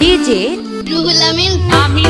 DJ Ruhul Amin. আমি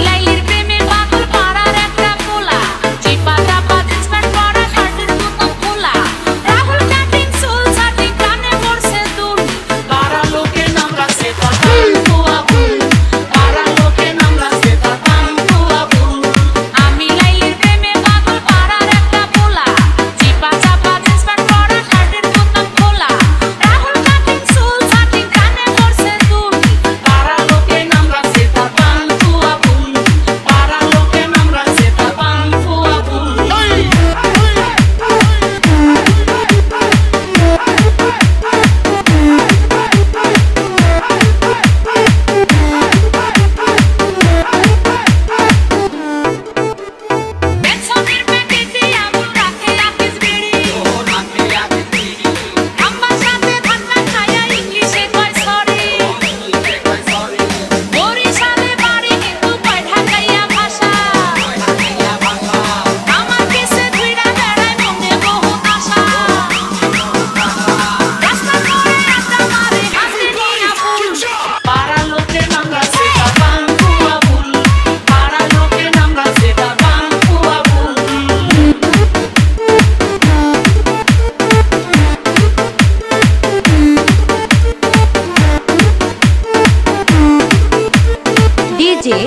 DJ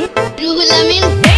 Ruhul Amin.